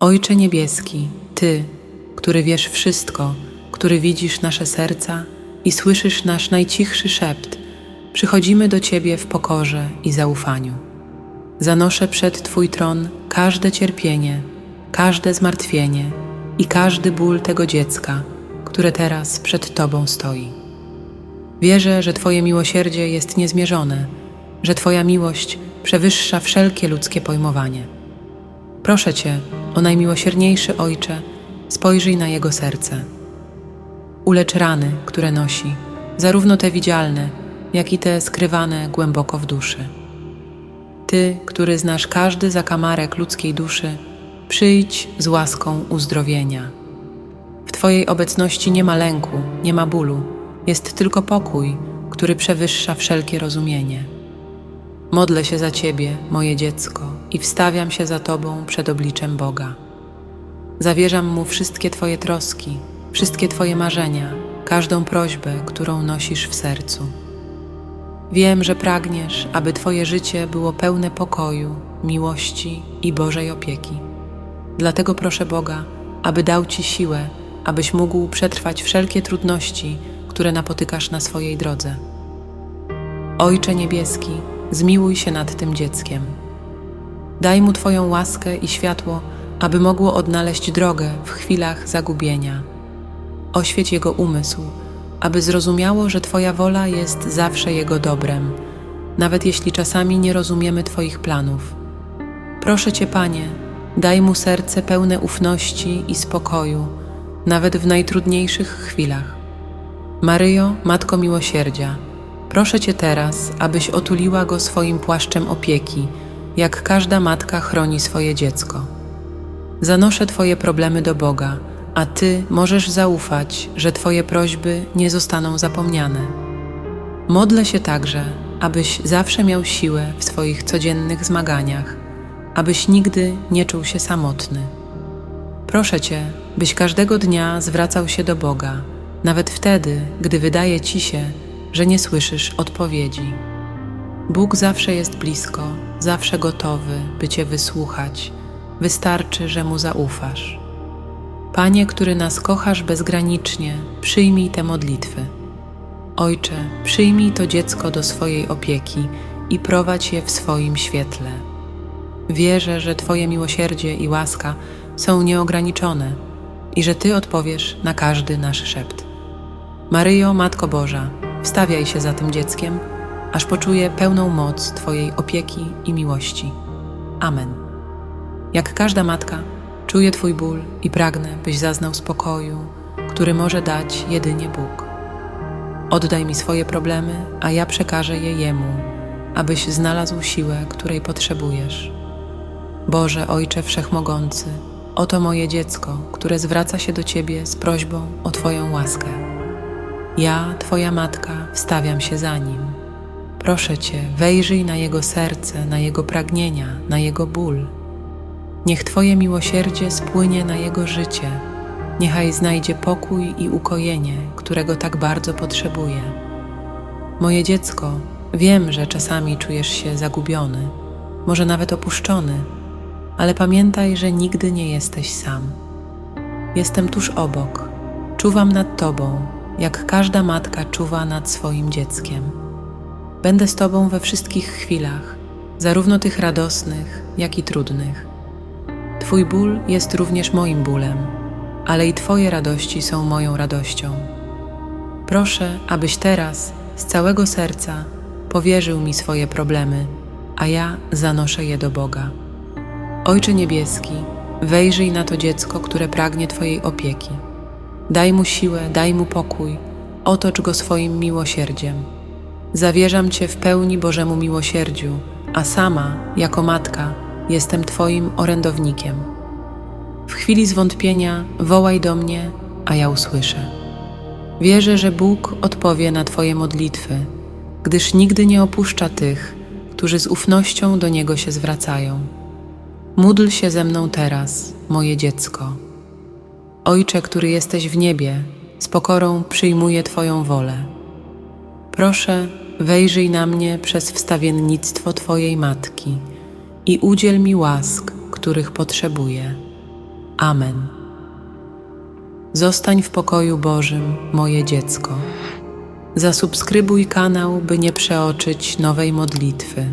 Ojcze Niebieski, Ty, który wiesz wszystko, który widzisz nasze serca i słyszysz nasz najcichszy szept, przychodzimy do Ciebie w pokorze i zaufaniu. Zanoszę przed Twój tron każde cierpienie, każde zmartwienie i każdy ból tego dziecka, które teraz przed Tobą stoi. Wierzę, że Twoje miłosierdzie jest niezmierzone, że Twoja miłość przewyższa wszelkie ludzkie pojmowanie. Proszę Cię, o najmiłosierniejszy Ojcze, spojrzyj na Jego serce. Ulecz rany, które nosi, zarówno te widzialne, jak i te skrywane głęboko w duszy. Ty, który znasz każdy zakamarek ludzkiej duszy, przyjdź z łaską uzdrowienia. W Twojej obecności nie ma lęku, nie ma bólu, jest tylko pokój, który przewyższa wszelkie rozumienie. Modlę się za Ciebie, moje dziecko, i wstawiam się za Tobą przed obliczem Boga. Zawierzam Mu wszystkie Twoje troski, wszystkie Twoje marzenia, każdą prośbę, którą nosisz w sercu. Wiem, że pragniesz, aby Twoje życie było pełne pokoju, miłości i Bożej opieki. Dlatego proszę Boga, aby dał Ci siłę, abyś mógł przetrwać wszelkie trudności, które napotykasz na swojej drodze. Ojcze Niebieski, zmiłuj się nad tym dzieckiem. Daj mu Twoją łaskę i światło, aby mogło odnaleźć drogę w chwilach zagubienia. Oświeć jego umysł, aby zrozumiało, że Twoja wola jest zawsze jego dobrem, nawet jeśli czasami nie rozumiemy Twoich planów. Proszę Cię, Panie, daj mu serce pełne ufności i spokoju, nawet w najtrudniejszych chwilach. Maryjo, Matko Miłosierdzia, proszę Cię teraz, abyś otuliła go swoim płaszczem opieki, jak każda matka chroni swoje dziecko. Zanoszę Twoje problemy do Boga, a Ty możesz zaufać, że Twoje prośby nie zostaną zapomniane. Modlę się także, abyś zawsze miał siłę w swoich codziennych zmaganiach, abyś nigdy nie czuł się samotny. Proszę Cię, byś każdego dnia zwracał się do Boga, nawet wtedy, gdy wydaje Ci się, że nie słyszysz odpowiedzi. Bóg zawsze jest blisko, zawsze gotowy, by Cię wysłuchać. Wystarczy, że Mu zaufasz. Panie, który nas kochasz bezgranicznie, przyjmij te modlitwy. Ojcze, przyjmij to dziecko do swojej opieki i prowadź je w swoim świetle. Wierzę, że Twoje miłosierdzie i łaska są nieograniczone i że Ty odpowiesz na każdy nasz szept. Maryjo, Matko Boża, wstawiaj się za tym dzieckiem, aż poczuje pełną moc Twojej opieki i miłości. Amen. Jak każda matka, czuję Twój ból i pragnę, byś zaznał spokoju, który może dać jedynie Bóg. Oddaj mi swoje problemy, a ja przekażę je Jemu, abyś znalazł siłę, której potrzebujesz. Boże, Ojcze Wszechmogący, oto moje dziecko, które zwraca się do Ciebie z prośbą o Twoją łaskę. Ja, Twoja matka, wstawiam się za nim. Proszę Cię, wejrzyj na jego serce, na jego pragnienia, na jego ból. Niech Twoje miłosierdzie spłynie na jego życie. Niechaj znajdzie pokój i ukojenie, którego tak bardzo potrzebuje. Moje dziecko, wiem, że czasami czujesz się zagubiony, może nawet opuszczony, ale pamiętaj, że nigdy nie jesteś sam. Jestem tuż obok, czuwam nad Tobą, jak każda matka czuwa nad swoim dzieckiem. Będę z Tobą we wszystkich chwilach, zarówno tych radosnych, jak i trudnych. Twój ból jest również moim bólem, ale i Twoje radości są moją radością. Proszę, abyś teraz z całego serca powierzył mi swoje problemy, a ja zanoszę je do Boga. Ojcze Niebieski, wejrzyj na to dziecko, które pragnie Twojej opieki. Daj mu siłę, daj mu pokój, otocz go swoim miłosierdziem. Zawierzam Cię w pełni Bożemu miłosierdziu, a sama, jako matka, jestem Twoim orędownikiem. W chwili zwątpienia wołaj do mnie, a ja usłyszę. Wierzę, że Bóg odpowie na Twoje modlitwy, gdyż nigdy nie opuszcza tych, którzy z ufnością do Niego się zwracają. Módl się ze mną teraz, moje dziecko. Ojcze, który jesteś w niebie, z pokorą przyjmuję Twoją wolę. Proszę, wejrzyj na mnie przez wstawiennictwo Twojej matki i udziel mi łask, których potrzebuję. Amen. Zostań w pokoju Bożym, moje dziecko. Zasubskrybuj kanał, by nie przeoczyć nowej modlitwy.